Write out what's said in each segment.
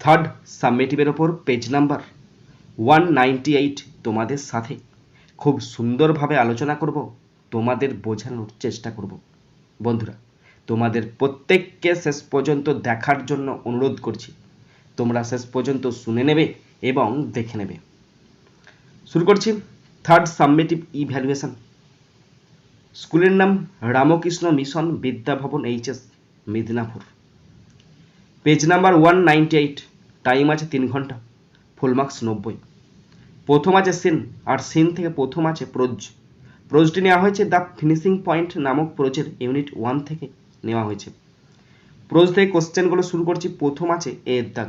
Third সাবমিটিভের ওপর page number one eight তোমাদের সাথে। খুব সুন্দরভাবে আলোচনা করব, তোমাদের বোঝানোর চেষ্টা করব। বন্ধুরা, তোমাদের প্রত্যেককে শেষ পর্যন্ত দেখার জন্য অনুরোধ করছি। তোমরা শেষ পর্যন্ত শুনে নেবে এবং দেখে নেবে। শুরু করছি থার্ড সাবমিটিভ ইভ্যালুয়েশন স্কুলের নাম Ramakrishna Mission Vidyabhavan HS Medinipur. Page number one ninety eight time আছে তিন ঘণ্টা ফুল মার্কস নব্বই। প্রথম আছে সিন আর সিন থেকে প্রথম আছে প্রোজ প্রোজটি নেওয়া হয়েছে দ্য ফিনিশিং পয়েন্ট নামক প্রোজের ইউনিট ওয়ান থেকে নেওয়া হয়েছে। প্রোজ থেকে কোশ্চেনগুলো শুরু করছি, প্রথম আছে এ দাগ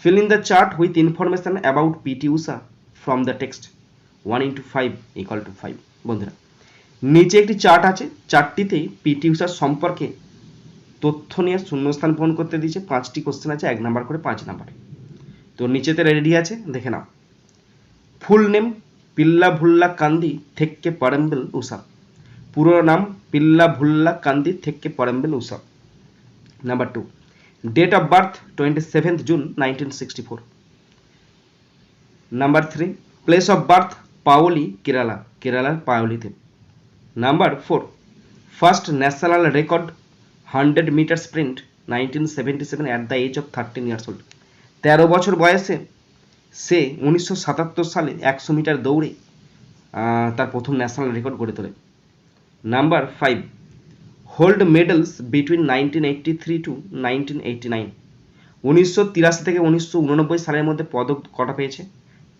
fill in the chart with information about PT Usha from the text one into five equal to five বন্ধুরা। নিচে একটি চার্ট আছে চার্টটিতে পিটি উষার সম্পর্কে তথ্য নিয়ে শূন্যস্থান পূরণ করতে দিয়েছে, পাঁচটি কোশ্চেন আছে, এক নাম্বার করে পাঁচ নাম্বার তো নিচেতে রেডি আছে, দেখে নাও। ফুল নেম পিল্লা ভুল্লা কান্দি থেক্কে পরম্বেল উষা পুরো নাম Pilavullakandi Thekkeparambil Usha number two date of birth twenty seventh June nineteen sixty four number three place of birth Payyoli Kerala কেরালার পাওলিতে number four first national record hundred metre sprint nineteen seventy seven at the age of thirteen years old তেরো বছর বয়সে সে উনিশশো সাতাত্তর সালে একশো metre দৌড়ে তার প্রথম ন্যাশনাল রেকর্ড গড়ে তোলে। Number five gold medals between nineteen eighty three to nineteen eighty nine উনিশশো তিরাশি থেকে উনিশশো উননব্বই সালের মধ্যে পদক কটা পেয়েছে?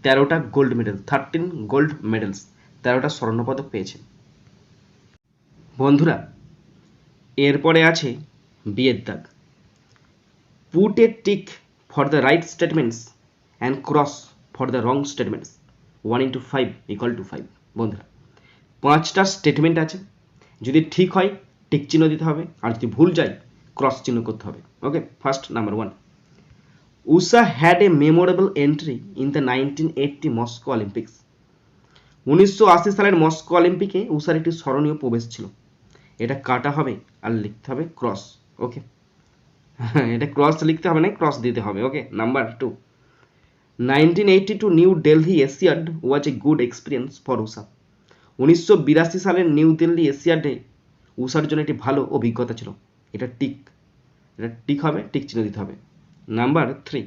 তেরোটা gold medal thirteen gold medals তেরোটা স্বর্ণপদক পেয়েছে। বন্ধুরা এরপরে আছে বিয়ের দাগ। Put a tick for the right statements and cross for the wrong statements one into five equal to five বন্ধুরা, পাঁচটা স্টেটমেন্ট আছে। যদি ঠিক হয় টিক চিহ্ন দিতে হবে। আর যদি ভুল যায় ক্রস চিহ্ন করতে হবে। Okay first number one Usha had a memorable entry in the nineteen eighty Moscow Olympics উনিশশো আশি সালের মস্কো অলিম্পিকে উষার একটি স্মরণীয় প্রবেশ ছিল। এটা কাটা হবে আর লিখতে হবে ক্রস ওকে এটা ক্রস লিখতে হবে না ক্রস দিতে হবে okay number two nineteen eighty two New Delhi Asiad was a good experience for Usha উনিশশো বিরাশি সালের নিউ দিল্লি এশিয়াডে উষার জন্য একটি ভালো অভিজ্ঞতা ছিল। এটা টিক এটা টিক হবে, টিক চিহ্ন দিতে হবে। Number three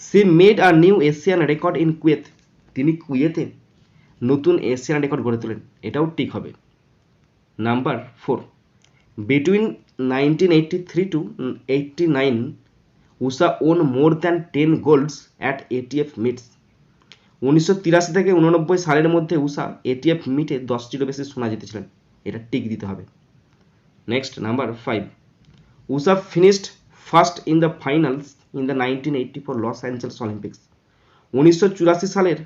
she made R new Asian record in Kuwait তিনি কুয়েতে নতুন এশিয়ান রেকর্ড গড়ে তোলেন। এটাও টিক হবে। Number four. Between nineteen eighty three to eighty nine Usha won more than ten golds at ATF meets উনিশশো তিরাশি থেকে উননব্বই সালের মধ্যে উষা এটিএফ মিটে দশটিরও বেশি সোনা জিতেছিলেন। এটা টিক দিতে হবে। Next number five Usha finished first in the finals in the nineteen eighty four Los Angeles Olympics উনিশশো চুরাশি সালের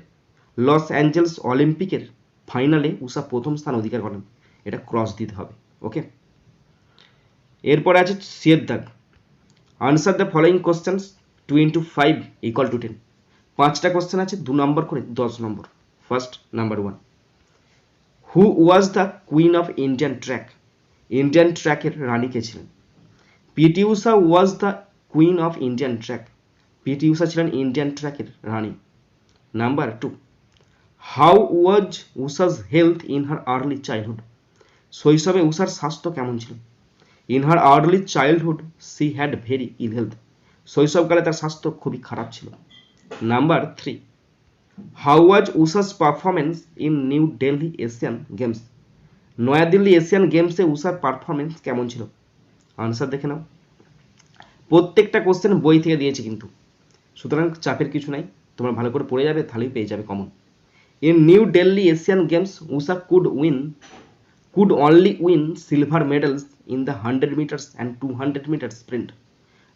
লস অ্যাঞ্জেলস অলিম্পিকের ফাইনালে উষা প্রথম স্থান অধিকার করেন। এটা ক্রস দিতে হবে ওকে এরপরে আছে সিয়ের দাগ answer the following questions two into five equal to ten পাঁচটা কোশ্চেন আছে, দু নম্বর করে দশ নম্বর first number one who was the queen of Indian track Indian ট্র্যাকের রানী কে ছিলেন? PT Usha was the queen of Indian track PT Usha ছিলেন ইন্ডিয়ান ট্র্যাকের রানী। Number two how was Usha's health in her early childhood শৈশবে উষার স্বাস্থ্য কেমন ছিল? In her early childhood she had very ill health শৈশবকালে তার স্বাস্থ্য খুবই খারাপ ছিল। Number three how was Usha's performance in New Delhi Asian Games Nayadilli Asian গেমসে উষার পারফরমেন্স কেমন ছিল? আনসার দেখে নাও। প্রত্যেকটা কোশ্চেন বই থেকে দিয়েছে কিন্তু। সুতরাং চাপের কিছু নাই, তোমরা ভালো করে পড়ে যাবে, তাহলেই পেয়ে যাবে common in New Delhi Asian Games Usha could win could only win silver medals in the 100 meters and 200 meters sprint.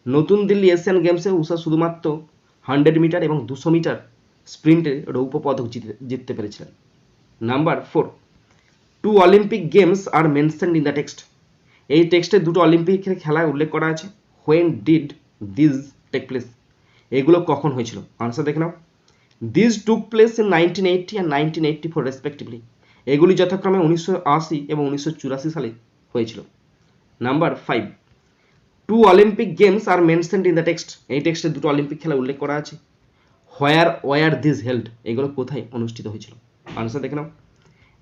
নতুন দিল্লি এশিয়ান গেমসে উষা শুধুমাত্র হান্ড্রেড মিটার এবং দুশো মিটার স্প্রিন্টে রৌপ্য পদক জিতে, জিততে পেরেছিলেন। Number four two Olympic Games are mentioned in the text এই টেক্সটে দুটো অলিম্পিকের খেলা উল্লেখ করা আছে when did this take place এগুলো কখন হয়েছিল? আনসার দেখে নাও। This took place in nineteen eighty and nineteen eighty four respectively এগুলি যথাক্রমে উনিশশো আশি এবং উনিশশো চুরাশি সালে হয়েছিল। Number five two Olympic Games are mentioned in the text এই টেক্সটে দুটো অলিম্পিক খেলা উল্লেখ করা আছে। হোয়ার ওয়ার দিস হেল্ড এগুলো কোথায় অনুষ্ঠিত হয়েছিল? আনসার দেখে নাও।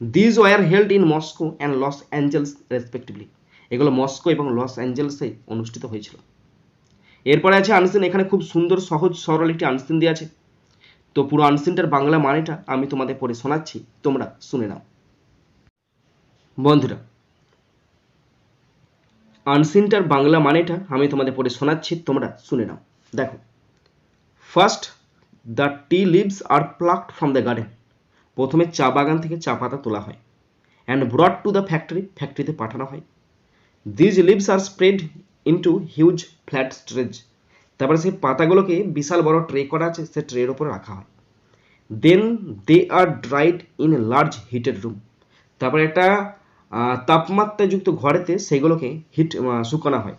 This were held in Moscow and Los Angeles respectively এগুলো মস্কো এবং লস অ্যাঞ্জেলসে অনুষ্ঠিত হয়েছিল। এরপরে আছে আনসিন এখানে খুব সুন্দর, সহজ, সরল একটি আনসিন দিয়ে আছে। তো পুরো আনসিনটার বাংলা মানেটা আমি তোমাদের পড়ে শোনাচ্ছি। তোমরা শুনে নাও। বন্ধুরা আনসিনটার বাংলা মানেটা আমি তোমাদের পড়ে শোনাচ্ছি, তোমরা শুনে নাও। দেখো first the tea leaves are plucked from the garden প্রথমে চা বাগান থেকে চা পাতা তোলা হয়। And brought to the factory ফ্যাক্টরিতে পাঠানো হয়। These leaves are spread into huge flat trays তারপরে সেই পাতাগুলোকে বিশাল বড় ট্রে করা আছে সে ট্রের ওপরে রাখা হয়। Then they are dried in large heated room তারপরে একটা তাপমাত্রাযুক্ত ঘরেতে সেগুলোকে হিট শুকানো হয়।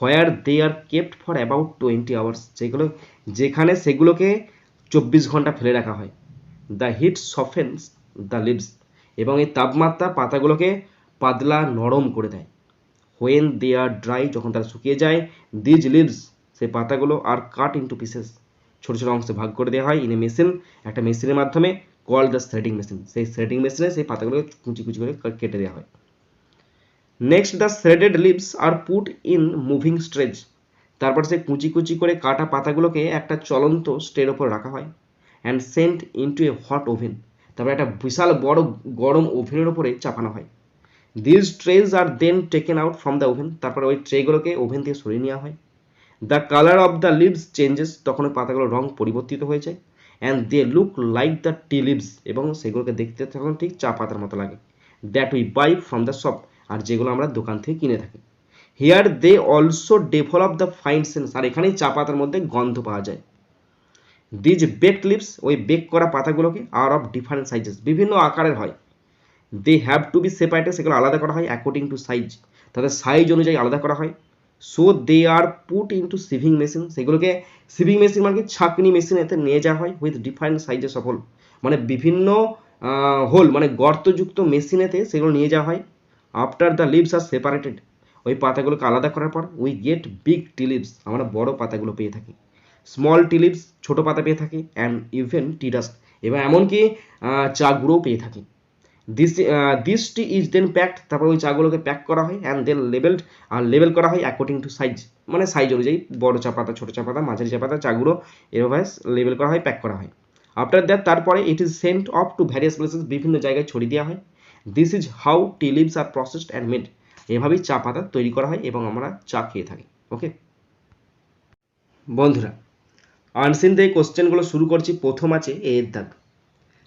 Where they are kept for about twenty hours যেগুলো, যেখানে সেগুলোকে চব্বিশ ঘণ্টা ফেলে রাখা হয়। The heat softens the leaves এবং এই তাপমাত্রা পাতাগুলোকে পাতলা নরম করে দেয়। হোয়েন দে আর ড্রাই যখন তারা শুকিয়ে যায় দিজ লিভস সেই পাতাগুলো আর কাট ইন্টু পিসেস ছোটো ছোটো অংশে ভাগ করে দেওয়া হয়। ইন এ মেশিন একটা মেশিনের মাধ্যমে কল দ্য থ্রেডিং মেশিন সেই থ্রেডিং মেশিনে সেই পাতাগুলোকে কুচি কুচি করে কেটে দেওয়া হয়। Next the threaded leaves are put in moving trays তারপর সেই কুচি কুচি করে কাটা পাতাগুলোকে একটা চলন্ত স্ট্রের ওপর রাখা হয় and sent into a hot oven তারপর একটা বিশাল বড় গরম ওভেনের ওপরে চাপানো হয়। This trays are then taken out from the oven তারপর ওই ট্রেগুলোকে ওভেন থেকে সরিয়ে নেওয়া হয়। The colour of the leaves changes তখন পাতাগুলোর রং পরিবর্তিত হয়ে যায়। And they look like the tea leaves এবং সেগুলোকে দেখতে তখন ঠিক চা পাতার মতো লাগে। That we buy from the shop আর যেগুলো আমরা দোকান থেকে কিনে থাকি। Here they also develop the fine sense আর এখানেই চা পাতার মধ্যে গন্ধ পাওয়া যায়। দিজ বেক লিভস ওই বেক করা পাতাগুলোকে আর অফ ডিফারেন্ট সাইজেস বিভিন্ন আকারের হয়। They have to be separated সেগুলো আলাদা করা হয় অ্যাকর্ডিং টু সাইজ তাদের সাইজ অনুযায়ী আলাদা করা হয়। So they are put into sieving machine সেগুলোকে সিভিং মেশিন মানে কি? ছাঁকনি মেশিন এতে নিয়ে যাওয়া হয় with different sizes of hole মানে বিভিন্ন হোল মানে গর্তযুক্ত মেশিনেতে সেগুলো নিয়ে যাওয়া হয়। After the leaves are separated ওই পাতাগুলোকে আলাদা করার পর we get big tea leaves আমরা বড় পাতাগুলো পেয়ে থাকি। স্মল টি লিভস ছোটো পাতা পেয়ে থাকি অ্যান্ড ইভেন টি ডাস্ট এবং এমনকি চা পেয়ে থাকি। This this tea is then packed তারপর ওই চাগুলোকে প্যাক করা হয় অ্যান্ড দেন লেবেলড আর লেবেল করা হয় অ্যাকর্ডিং টু সাইজ মানে সাইজ অনুযায়ী, বড় চা পাতা, ছোটো চা পাতা, মাঝারি চা পাতা, চাগুলো, এভাবে লেবেল করা হয় প্যাক করা হয়। আফটার দ্যাট তারপরে it is sent off to various places বিভিন্ন জায়গায় ছড়িয়ে দেওয়া হয়। This is how tea leaves are processed and made এভাবেই চা পাতা তৈরি করা হয় এবং আমরা চা খেয়ে থাকি ওকে বন্ধুরা আনসিন থেকে কোশ্চেনগুলো শুরু করছি, প্রথম আছে এর দাগ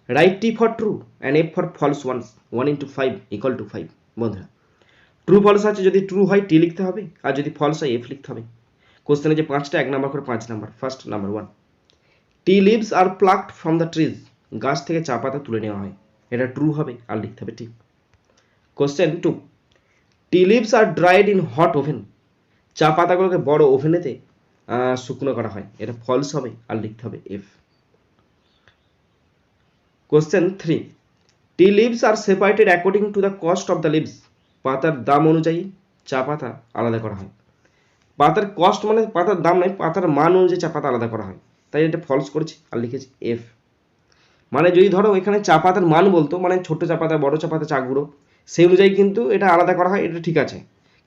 write T for true and F for false once one into five equal to five বন্ধুরা। ট্রু ফলস আছে যদি ট্রু হয় টি লিখতে হবে, আর যদি ফলস হয় এফ লিখতে হবে। কোশ্চেনে যে পাঁচটা, এক নাম্বার করে পাঁচ number first number one tea leaves are plucked from the trees গাছ থেকে চা পাতা তুলে নেওয়া হয়। এটা ট্রু হবে, আর লিখতে হবে ঠিক question two tea leaves are dried in hot oven চা পাতাগুলোকে বড় ওভেনেতে শুকনো করা হয়। এটা ফলস হবে, আর লিখতে হবে F question three tea leaves are separated according to the cost of the leaves পাতার দাম অনুযায়ী চা পাতা আলাদা করা হয়। পাতার কস্ট মানে পাতার দাম নয়, পাতার মান অনুযায়ী চা পাতা আলাদা করা হয়। তাই এটা ফলস করেছি আর লিখেছি এফ মানে যদি ধরো এখানে চা পাতার মান বলতো মানে ছোট চা পাতা, বড় চা পাতা, চা গুঁড়ো, সেই অনুযায়ী কিন্তু এটা আলাদা করা হয়, এটা ঠিক আছে।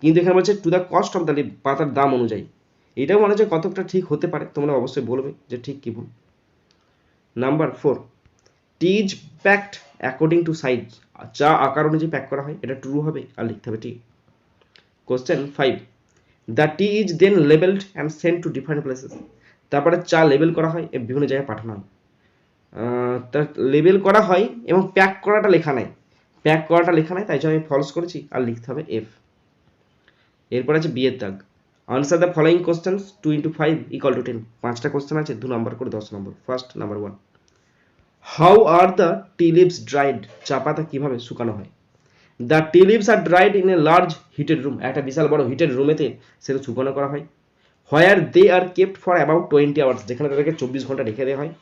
কিন্তু এখানে বলছে to the cost of the leave পাতার দাম অনুযায়ী। এটাও মনে হচ্ছে কতটা ঠিক হতে পারে, তোমরা অবশ্যই বলবে যে ঠিক কি ভুল। Number four tea is packed according to size চা আকার অনুযায়ী প্যাক করা হয়, এটা ট্রু হবে, আর লিখতে হবে T question five the tea is then labelled and send to different places তারপরে চা লেবেল করা হয় বিভিন্ন জায়গায় পাঠানো হয়। তার লেবেল করা হয় এবং প্যাক করাটা লেখা নাই। প্যাক করাটা লেখা নাই, তাই জন্য আমি ফলস করেছি, আর লিখতে হবে এফ এরপর আছে বিয়ের দাগ। Answer the following questions two into five equal to ten পাঁচটা কোশ্চেন আছে, দু নম্বর করে দশ নম্বর first number one how are the tea leaves dried চা পাতা কীভাবে শুকানো হয়? The tea leaves are dried in a large heated room একটা বিশাল বড় হিটেড রুমেতে সেটা শুকানো করা হয়। Where they are kept for about twenty hours যেখানে তাদেরকে চব্বিশ ঘণ্টা রেখে দেওয়া হয়।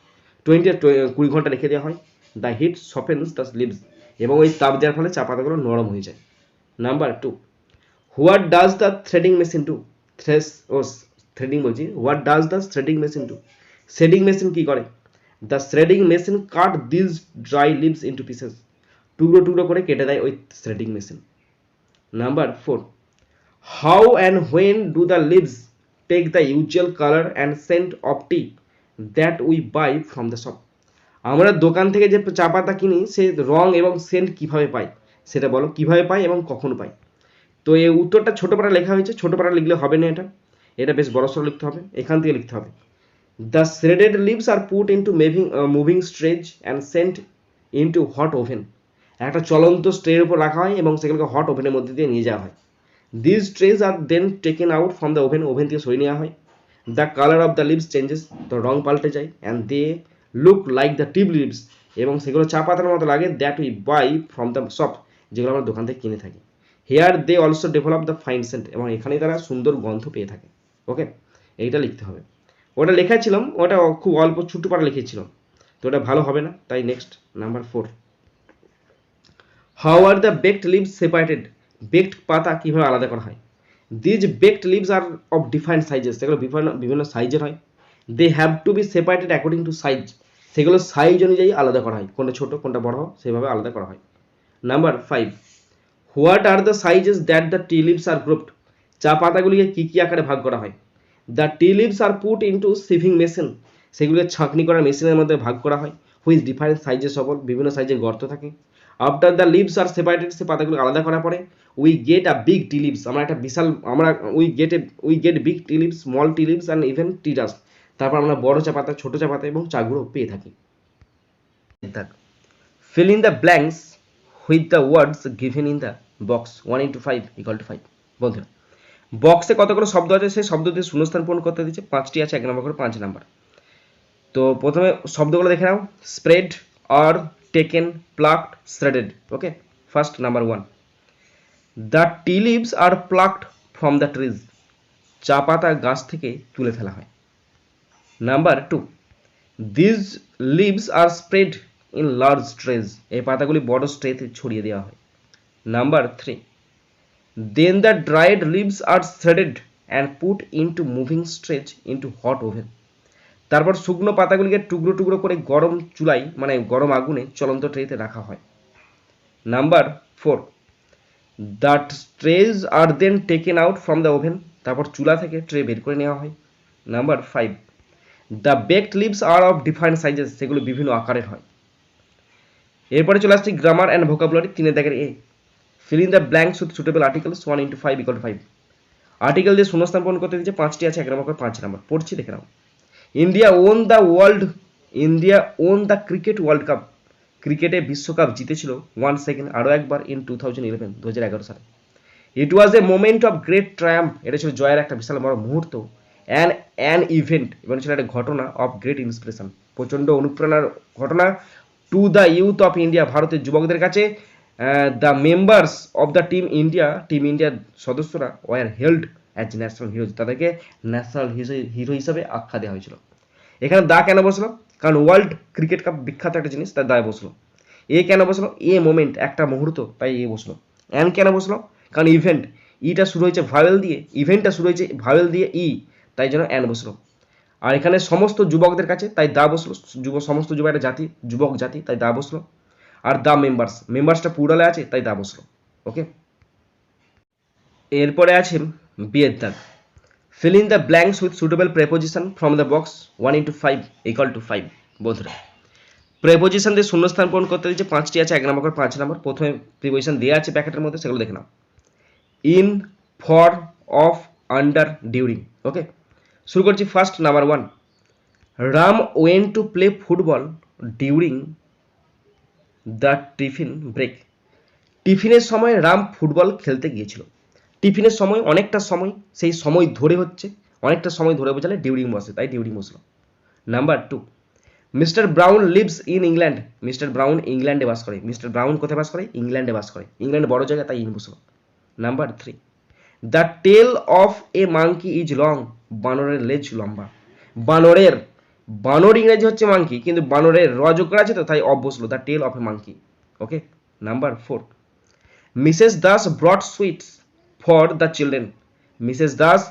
টোয়েন্টি কুড়ি ঘণ্টা রেখে দেওয়া হয়। The heat softens the leaves এবং ওই তাপ দেওয়ার ফলে চা পাতাগুলো নরম হয়ে যায়। Number two what does the threading machine to thresh O threading বলছি। What does the threading machine to threading machine কী করে? The threading machine cut this dry leaves into pieces টুকরো টুকরো করে কেটে দেয় ওই threading machine number four how and when do the leaves take the usual colour and scent of tea that we buy from the shop আমরা দোকান থেকে যে চা পাতা কিনি, সে রং এবং সেন্ট কীভাবে পাই? সেটা বলো, কীভাবে পাই এবং কখন পাই? তো এই উত্তরটা ছোটো পাটা লেখা হয়েছে ছোটো পাটা লিখলে হবে না এটা। এটা বেশ বড় সড়ো লিখতে হবে, এখান থেকে লিখতে হবে। The shredded leaves are put into moving moving trays and sent into hot oven একটা চলন্ত স্ট্রের উপর রাখা হয় এবং সেগুলোকে হট ওভেনের মধ্যে দিয়ে নিয়ে যাওয়া হয়। This trays are then taken out from the oven oven থেকে সরিয়ে নেওয়া হয়। The colour of the leaves changes তো রং পাল্টে যায় and they look like the tea leaves এবং সেগুলো চা পাতার মতো লাগে that we buy from the shop যেগুলো আমরা দোকান থেকে কিনে থাকি। Here they also develop the fine scent এবং এখানেই তারা সুন্দর গন্ধ পেয়ে থাকে। ওকে এইটা লিখতে হবে। ওটা লেখাছিলাম ওটা খুব অল্প ছোট্ট পাটা লিখেছিলাম। তো ওটা ভালো হবে না, তাই next number four how are the baked leaves separated baked পাতা কীভাবে আলাদা করা হয়? These baked leaves are of different sizes সেগুলো বিভিন্ন বিভিন্ন সাইজের হয়। They have to be separated according to size সেগুলো সাইজ অনুযায়ী আলাদা করা হয়। কোনটা ছোটো, কোনটা বড়, সেভাবে আলাদা করা হয়। Number five what are the sizes that the tea leaves are grouped চা পাতাগুলিকে কী কী আকারে ভাগ করা হয়? The tea leaves are put into sieving machine সেগুলিকে ছাঁকনি করা মেশিনের মধ্যে ভাগ করা হয় হুইচ ডিফারেন্ট সাইজের সবল বিভিন্ন সাইজের গর্ত থাকে। After the leaves are separated সে পাতাগুলো আলাদা করা পরে we get a big tea leaves আমরা একটা বিশাল, আমরা we get we get big tea leaves small tea leaves and even tea dust তারপর আমরা বড় চা পাতা, ছোটো চা পাতা এবং চাগুলো পেয়ে থাকি। Fill in the blanks with the words given in the box one into five equal to five বন্ধুরা বক্সে কতগুলো শব্দ আছে, সেই শব্দ দিয়ে শূন্যস্থান পূরণ করতে দিচ্ছে পাঁচটি আছে, এক নম্বর করে পাঁচ নাম্বার। তো প্রথমে শব্দগুলো দেখে নাও spread are taken plucked shredded okay first number one the tea leaves are plucked from the trees চা পাতা গাছ থেকে তুলে ফেলা হয়। Number two these leaves are spread in large trays এই পাতাগুলি বড় স্ট্রেতে ছড়িয়ে দেওয়া হয়। Number three then the dried leaves are threaded and put into moving trays into hot oven তারপর শুকনো পাতাগুলিকে টুকরো টুকরো করে গরম চুলাই মানে গরম আগুনে চলন্ত ট্রেতে রাখা হয়। Number four that trays are then taken out from the oven তারপর চুলা থেকে ট্রে বের করে নেওয়া হয়। Number five the baked leaves are of different sizes সেগুলো বিভিন্ন আকারের হয়। এরপরে চলে আসছি গ্রামার অ্যান্ড ভোকাবুলারি তিনের দাগের এ fill in the blanks with suitable articles one into five equal five article দিয়ে শূন্যস্থান পূরণ করতে দিচ্ছে পাঁচটি আছে, এক নম্বর করে পাঁচ নম্বর। পড়ছি, দেখে নাও। India won the world India won the cricket world cup ক্রিকেটে বিশ্বকাপ জিতেছিল ওয়ান সেকেন্ড আরও একবার ইন টু থাউজেন্ড ইলেভেন দু হাজার এগারো সালে। It was a moment of great triumph এটা ছিল জয়ের একটা বিশাল বড় মুহূর্ত। অ্যান অ্যান ইভেন্ট এবং ছিল একটা ঘটনা অফ গ্রেট ইন্সপিরেশন প্রচণ্ড অনুপ্রেরণার ঘটনা। To the youth of India ভারতের যুবকদের কাছে the members of the team India team ইন্ডিয়ার সদস্যরা were held as national hero তাদেরকে ন্যাশনাল হিরো হিসাবে আখ্যা দেওয়া হয়েছিল। এখানে দা কেন বসল? কারণ ওয়ার্ল্ড ক্রিকেট কাপ বিখ্যাত একটা জিনিস তার দায় বসল। এ কেন বসল? এ মোমেন্ট একটা মুহূর্ত, তাই এ বসল। অ্যান কেন বসল? কারণ ইভেন্ট ইটা শুরু হয়েছে ভাওয়েল দিয়ে ইভেন্টটা শুরু হয়েছে ভাওয়েল দিয়ে ই, তাই জন্য অ্যান বসল। আর এখানে সমস্ত যুবকদের কাছে তাই দা বসল। যুব, সমস্ত যুবক একটা জাতি, যুবক জাতি, তাই দা বসল। আর দা মেম্বার্স মেম্বার্সটা পুরালে আছে, তাই দা বসল ওকে এরপরে আছে বিয়ের দাগ fill in the blanks with suitable preposition from the box one into five equal to five বন্ধুরা। প্রেপোজিশন দিয়ে শূন্যস্থান পূরণ করতে দিচ্ছে পাঁচটি আছে, এক নম্বর করে পাঁচ নম্বর প্রথমে প্রিপোজিশন দেওয়া আছে প্যাকেটের মধ্যে, সেগুলো দেখে নাও। In for of under during okay শুরু করছি first number one Ram went to play football during the tiffin break. টিফিনের সময় রাম ফুটবল খেলতে গিয়েছিল। টিফিনের সময়, অনেকটা সময়, সেই সময় ধরে হচ্ছে, অনেকটা সময় ধরে বোঝালে ডিউরিং বসে, তাই ডিউরিং বসল। Number two, Mr Brown lives in England. Mr Brown ইংল্যান্ডে বাস করে। মিস্টার ব্রাউন কোথায় বাস করে? ইংল্যান্ডে বাস করে। ইংল্যান্ড বড় জায়গা তাই ইন বসল। Number three, the tail of a monkey is long. বানরের লেজ লম্বা। বানরের বানর ইংরেজি হচ্ছে মাঙ্কি কিন্তু বানরের করা আছে তো, তাই অফ বসল the tail of a monkey okay number four Mrs Das brought sweets for the children Mrs Das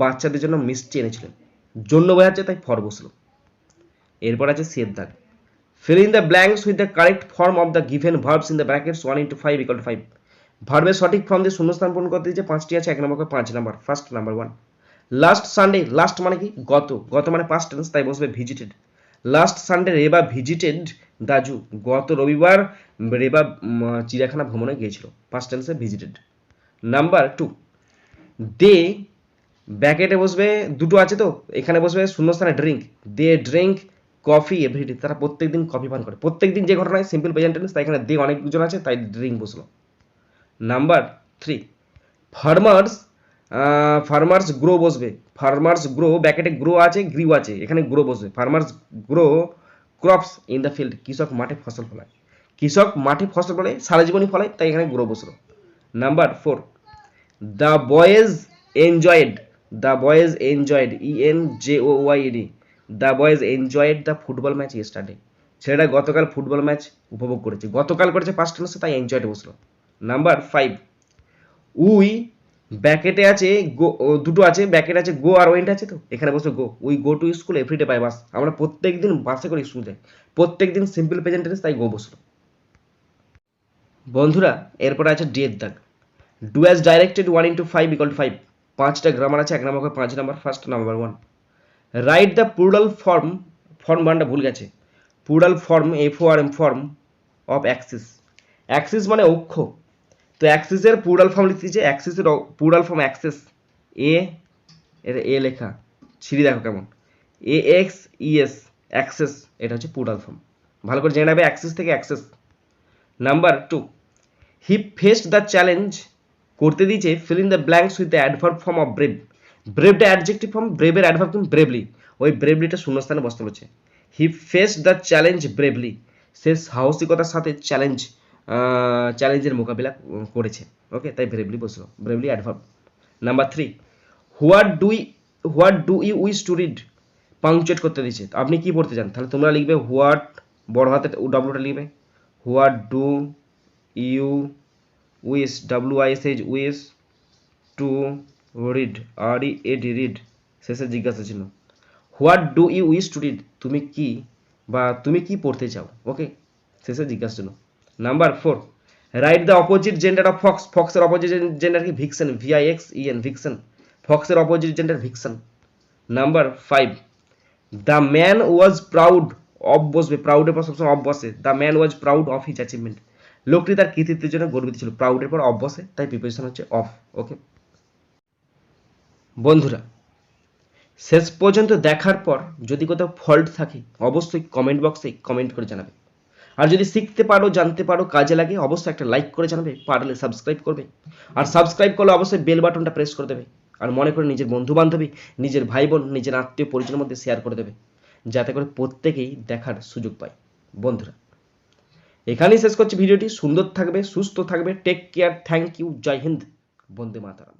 বাচ্চাদের জন্য মিষ্টি এনেছিলেন। জন্য বোঝাচ্ছে তাই ফর বসল। এরপর আছে সের দাগ fill in the blanks with the correct form of the given verbs in the brackets one into five equal to five ভার্বের সঠিক ফর্ম দিয়ে শূন্যস্থান পূরণ করতে দিয়েছে পাঁচটি আছে, এক নম্বর পাঁচ number first number one last Sunday last মানে কি? গত। গত মানে পাস্ট টেন্স তাই বসবে visited last Sunday Reba visited the zoo. গত রবিবার রেবা চিড়িয়াখানা ভ্রমণে গিয়েছিল। পাস্ট টেন্সে ভিজিটেড নাম্বার টু দে ব্যাকেটে বসবে, দুটো আছে তো, এখানে বসবে শূন্যস্থানে drink they drink coffee every day তারা প্রত্যেকদিন কফি পান করে। প্রত্যেকদিন যে ঘটনায় সিম্পল প্রেজেন্ট টেন্স তাই এখানে দে অনেক দুজন আছে, তাই ড্রিঙ্ক বসল। Number three farmers farmers grow বসবে। ফার্মার্স গ্রো ব্যাকেটে গ্রো আছে গ্রিউ আছে, এখানে গ্রো বসবে। Farmers grow crops in the field কৃষক মাঠে ফসল ফলায়। কৃষক মাঠে ফসল ফলায় সারা জীবনই ফলায়, তাই এখানে গ্রো বসল। Number four the boys enjoyed the boys enjoyed E N J O Y D the boys enjoyed the football match yesterday ছেলেরা গতকাল ফুটবল ম্যাচ উপভোগ করেছে। গতকাল করেছে পাঁচ টেন্সে তাই এনজয়েড বসল। নাম্বার ফাইভ উই ব্যাকেটে আছে গো দুটো আছে, ব্যাকেট আছে গো আর ওয়েন্ট আছে তো? এখানে বসে go. We go to school every day by bus. আমরা প্রত্যেক দিন বাসে করে স্কুল যাই। প্রত্যেক দিন সিম্পল প্রেজেন্ট টেন্স তাই গো বসল। বন্ধুরা, এরপরে আছে ডি এর দাগ। Do as directed one into five equal five পাঁচটা গ্রামার আছে, এক নম্বর পাঁচ number first number one write the plural form form বানটা ভুল গেছে। Plural form F O R M form of axis axis মানে অক্ষ। তো অ্যাক্সিসের প্লুরাল ফর্ম লিখতে দিয়েছে অ্যাক্সিসের প্লুরাল ফর্ম অ্যাক্সেস এ এটা এ লেখা, সিঁড়ি দেখো কেমন এ এক্স ইএস অ্যাক্সেস এটা হচ্ছে প্লুরাল ফর্ম ভালো করে জেনে নেবে অ্যাক্সেস থেকে access number two he faced the challenge করতে দিয়েছে fill in the blanks with the adverb form of brave ব্রেভটা adjective form ব্রেভের অ্যাডভার্ব ফর্ম ব্রেভলি ওই ব্রেভলিটা শূন্যস্থানে বসতে বলছে he faced the challenge bravely সে সাহসিকতার সাথে চ্যালেঞ্জ চ্যালেঞ্জের মোকাবিলা করেছে। ওকে তাই ব্রেভলি বসল bravely adverb number three what do what do you wish to read punctuate করতে দিয়েছে। আপনি কি পড়তে চান? তাহলে তোমরা লিখবে হোয়াট বড় হাতে ডাব্লুটা লিখবে। What do you wish W I S H wish to read R E A D read শেষে জিজ্ঞাসা ছিল what do you wish to read তুমি কি বা তুমি কি পড়তে চাও? ওকে শেষে জিজ্ঞাসা ছিল number four write the opposite gender of fox ফক্সের opposite gender কি? Vixen V I X E N vixen ফক্সের opposite gender vixen number five the man was proud of বসবে প্রাউডের পর সবসময় অফ বসে। The man was proud of his achievement লোকটি তার কৃতিত্বের জন্য গর্বিত ছিল। প্রাউডের পর অফ বসে, তাই প্রিপারেশন হচ্ছে অফ ওকে বন্ধুরা, শেষ পর্যন্ত দেখার পর যদি কোথাও ফল্ট থাকে, অবশ্যই কমেন্ট বক্সে কমেন্ট করে জানাবে। আর যদি শিখতে পারো, জানতে পারো, কাজে লাগে, অবশ্যই একটা লাইক করে জানাবে, পারলে সাবস্ক্রাইব করবে। আর সাবস্ক্রাইব করলে অবশ্যই বেল বাটনটা প্রেস করে দেবে। আর মনে করে নিজের বন্ধু বান্ধবী নিজের ভাই বোন নিজের আত্মীয় পরিজনের মধ্যে শেয়ার করে দেবে, যাতে করে প্রত্যেকেই দেখার সুযোগ পায়। বন্ধুরা, এখানেই শেষ করছি ভিডিওটি। সুন্দর থাকবে, সুস্থ থাকবে। টেক কেয়ার থ্যাংক ইউ জয় হিন্দ, বন্দে মাতারাম।